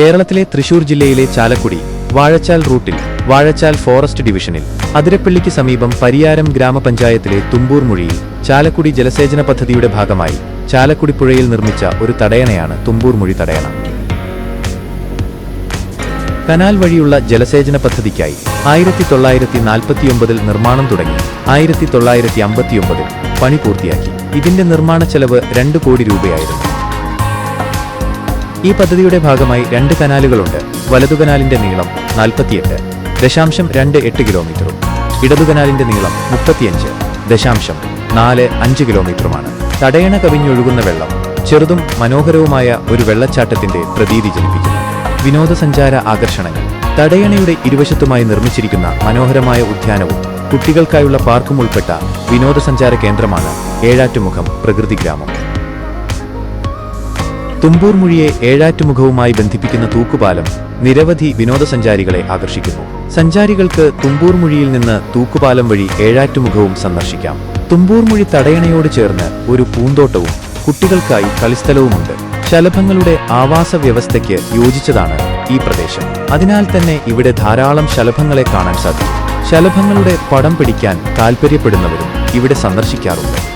കേരളത്തിലെ തൃശൂർ ജില്ലയിലെ ചാലക്കുടി വാഴച്ചാൽ റൂട്ടിൽ വാഴച്ചാൽ ഫോറസ്റ്റ് ഡിവിഷനിൽ അതിരപ്പള്ളിക്ക് സമീപം പരിയാരം ഗ്രാമപഞ്ചായത്തിലെ തുമ്പൂർ മുഴിയിൽ ചാലക്കുടി ജലസേചന പദ്ധതിയുടെ ഭാഗമായി ചാലക്കുടി പുഴയിൽ നിർമ്മിച്ച ഒരു തടയണയാണ് തുമ്പൂർ മുഴി തടയണ. കനാൽ വഴിയുള്ള ജലസേചന പദ്ധതിക്കായി ആയിരത്തി തൊള്ളായിരത്തി നാൽപ്പത്തിയൊമ്പതിൽ നിർമ്മാണം തുടങ്ങി ആയിരത്തി തൊള്ളായിരത്തി അമ്പത്തിയൊമ്പതിൽ പണി പൂർത്തിയാക്കി. ഇതിന്റെ നിർമ്മാണ ചെലവ് രണ്ട് കോടി രൂപയായിരുന്നു. ഈ പദ്ധതിയുടെ ഭാഗമായി രണ്ട് കനാലുകളുണ്ട്. വലതു കനാലിന്റെ നീളം നാൽപ്പത്തിയെട്ട് ദശാംശം രണ്ട് എട്ട് കിലോമീറ്ററും. ഇടതു കനാലിന്റെ നീളം മുപ്പത്തിയഞ്ച് ദശാംശം നാല് അഞ്ച് കിലോമീറ്ററുമാണ്. തടയണ കവിഞ്ഞൊഴുകുന്ന വെള്ളം ചെറുതും മനോഹരവുമായ ഒരു വെള്ളച്ചാട്ടത്തിന്റെ പ്രതീതി ജനിപ്പിക്കുന്നു. വിനോദസഞ്ചാര ആകർഷണങ്ങൾ തടയണയുടെ ഇരുവശത്തുമായി നിർമ്മിച്ചിരിക്കുന്ന മനോഹരമായ ഉദ്യാനവും കുട്ടികൾക്കായുള്ള പാർക്കും ഉൾപ്പെട്ട വിനോദസഞ്ചാര കേന്ദ്രമാണ് ഏഴാറ്റുമുഖം പ്രകൃതി ഗ്രാമം. തുമ്പൂർ ഏഴാറ്റുമുഖവുമായി ബന്ധിപ്പിക്കുന്ന തൂക്കുപാലം നിരവധി വിനോദസഞ്ചാരികളെ ആകർഷിക്കുന്നു. സഞ്ചാരികൾക്ക് തുമ്പൂർ നിന്ന് തൂക്കുപാലം വഴി ഏഴാറ്റുമുഖവും സന്ദർശിക്കാം. തുമ്പൂർ തടയണയോട് ചേർന്ന് ഒരു പൂന്തോട്ടവും കുട്ടികൾക്കായി കളിസ്ഥലവുമുണ്ട്. ശലഭങ്ങളുടെ ആവാസ വ്യവസ്ഥയ്ക്ക് യോജിച്ചതാണ് ഈ പ്രദേശം. അതിനാൽ തന്നെ ഇവിടെ ധാരാളം ശലഭങ്ങളെ കാണാൻ സാധിക്കും. ശലഭങ്ങളുടെ പടം പിടിക്കാൻ താൽപ്പര്യപ്പെടുന്നവരും ഇവിടെ സന്ദർശിക്കാറുണ്ട്.